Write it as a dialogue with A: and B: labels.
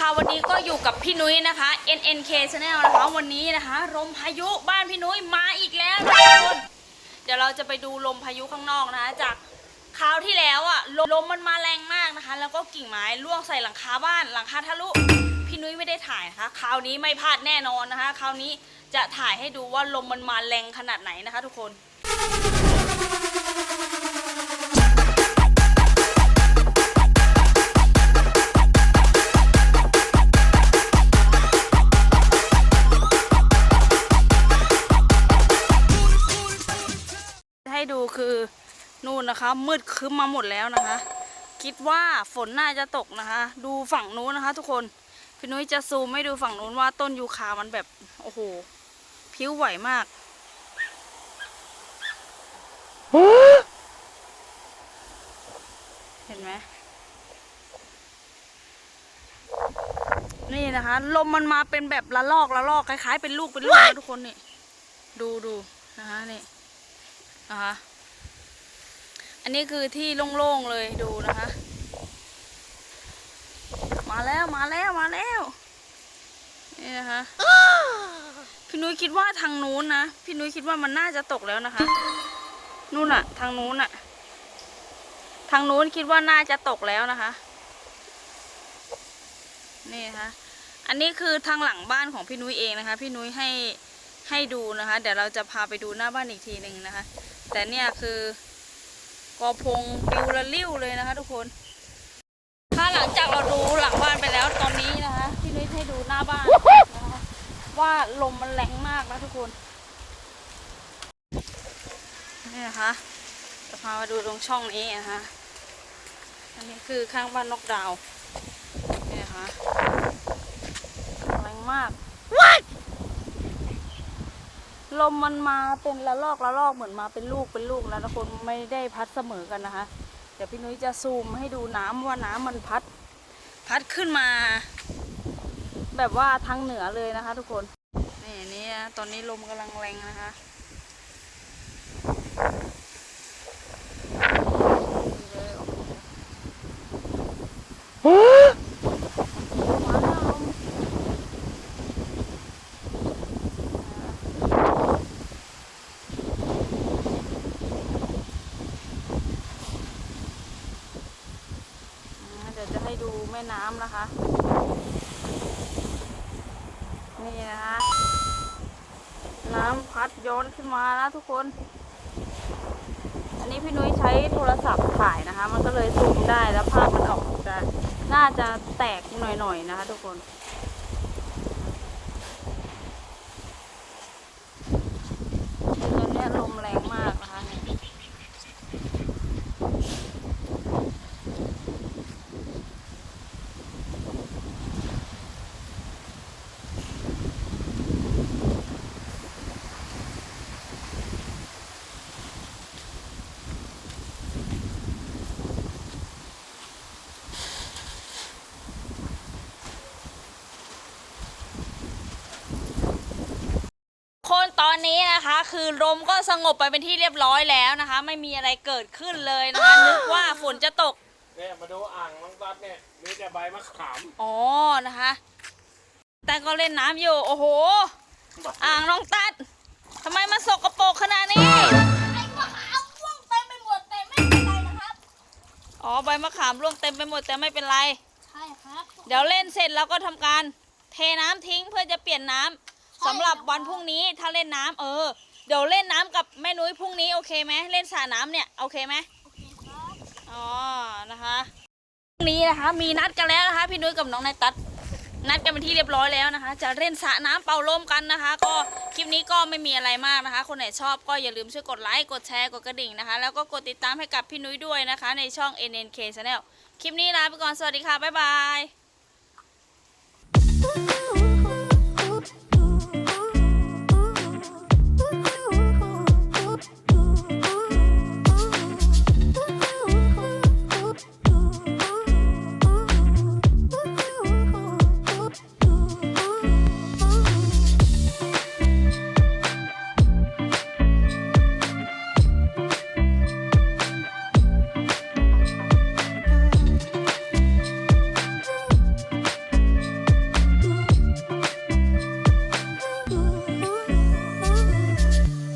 A: ค่ะวันนี้ก็อยู่กับพี่นุ้ยนะคะ NNK Channel นะคะวันนี้นะคะลมพายุบ้านพี่นุ้ยมาอีกแล้วทุกคนเดี๋ยวเราจะไปดูลมพายุข้างนอกนะคะจากคราวที่แล้วอะลมลมมันมาแรงมากนะคะ แล้วก็กิ่งไม้ร่วงใส่หลังคาบ้านหลังคาทะลุพี่นุ้ยไม่ได้ถ่ายนะคะคราวนี้ไม่พลาดแน่นอนนะคะคราวนี้จะถ่ายให้ดูว่าลมมันมาแรงขนาดไหนนะคะ ทุกคน ดูคือนู่นนะคะมืดครึ้มมาหมดแล้วนะคะ คิดว่าฝนน่าจะตกนะคะ ดูฝั่งนู้นนะคะ ทุกคนพี่นุ้ยจะซูมให้ดูฝั่งนู้นว่าต้นยูคามันแบบโอ้โหผิวไหวมากเห็นไหมนี่นะคะ ลมมันมาเป็นแบบละลอกละลอกคล้ายๆ เป็นลูกเป็นลูกนะทุกคนนี่ ดูดูนะคะนี่ นะคะ อันนี้คือที่โล่งๆเลยดูนะคะ มาแล้วมาแล้วมาแล้วนี่นะคะพี่นุ้ยคิดว่าทางนู้นนะพี่นุ้ยคิดว่ามันน่าจะตกแล้วนะคะ นู่นอะทางนู้นอะทางนู้นคิดว่าน่าจะตกแล้วนะคะ นี่นะคะอันนี้คือทางหลังบ้านของพี่นุ้ยเองนะคะ พี่นุ้ยให้ ให้ดูนะคะ เดี๋ยวเราจะพาไปดูหน้าบ้านอีกทีหนึ่งนะคะ แต่เนี่ยคือกอพงปิวละลิ้วเลยนะคะ ทุกคนถ้าหลังจากเราดูหลังบ้านไปแล้วตอนนี้นะคะพี่นุ้ยให้ดูหน้าบ้านนะคะว่าลมมันแรงมากนะทุกคนนี่นะคะจะพามาดูตรงช่องนี้นะคะอันนี้คือข้างบ้านนกดาวนี่นะคะแรงมาก ลมมันมาเป็นละลอกละลอกเหมือนมาเป็นลูกเป็นลูกแล้วทุกคนไม่ได้พัดเสมอกันนะคะ เดี๋ยวพี่นุ้ยจะซูมให้ดูน้ำว่าน้ำมันพัด พัดขึ้นมา แบบว่าทางเหนือเลยนะคะ ทุกคนนี่นี่นะตอนนี้ลมกำลังแรงนะคะนี่เลยโอ้โหมาแล้วลม อ่าเดูแม่น้ำนะคะ นี่นะคะ น้ำพัดย้อนขึ้นมานะทุกคน อันนี้พี่นุ้ยใช้โทรศัพท์ถ่ายนะคะ มันก็เลยซูมได้แล้วภาพมันออกจะน่าจะแตกหน่อยๆนะคะทุกคนคือตอนเนี้ยลมแรงมากนะคะเนี่ย คนต อนนี้นะคะคือลมก็สงบไปเป็นที่เรียบร้อยแล้วนะคะ ไม่มีอะไรเกิดขึ้นเลยนะคะ นึกว่าฝนจะตก
B: เนี่ยมาดูอ่างน้องตัดเนี่ยมีแต่ใบมะขาม
A: อ๋อนะคะ แต่ก็เล่นน้ำอยู่โอ้โห อ่างน้องตัดทำไมมันสกปรกขนาดนี้
C: ไอ้มะขามร่วงเต็มไปหมดแต่ไม่เป็นไรนะครับ
A: อ๋อใบมะขามร่วงเต็มไปหมดแต่ไม่เป็นไร
C: ใช่ครับ
A: เดี๋ยวเล่นเสร็จเราก็ทำการเทน้ำทิ้งเพื่อจะเปลี่ยนน้ำ สำหรับวันพรุ่งนี้ถ้าเล่นน้ำเออ เดี๋ยวเล่นน้ำกับแม่นุ้ยพรุ่งนี้โอเคไหมเล่นสระน้ำเนี่ยโอเคไหม
C: โอเคครับ
A: อ๋อนะคะพรุ่งนี้นะคะมีนัดกันแล้วนะคะ พี่นุ้ยกับน้องนายตัด นัดกันเป็นที่เรียบร้อยแล้วนะคะ จะเล่นสระน้ำเป่าลมกันนะคะ ก็คลิปนี้ก็ไม่มีอะไรมากนะคะ คนไหนชอบก็อย่าลืมช่วยกดไลค์กดแชร์กดกระดิ่งนะคะ แล้วก็กดติดตามให้กับพี่นุ้ยด้วยนะคะ ในช่อง NNK Channel คลิปนี้ลาไปก่อนสวัสดีค่ะบ๊ายบาย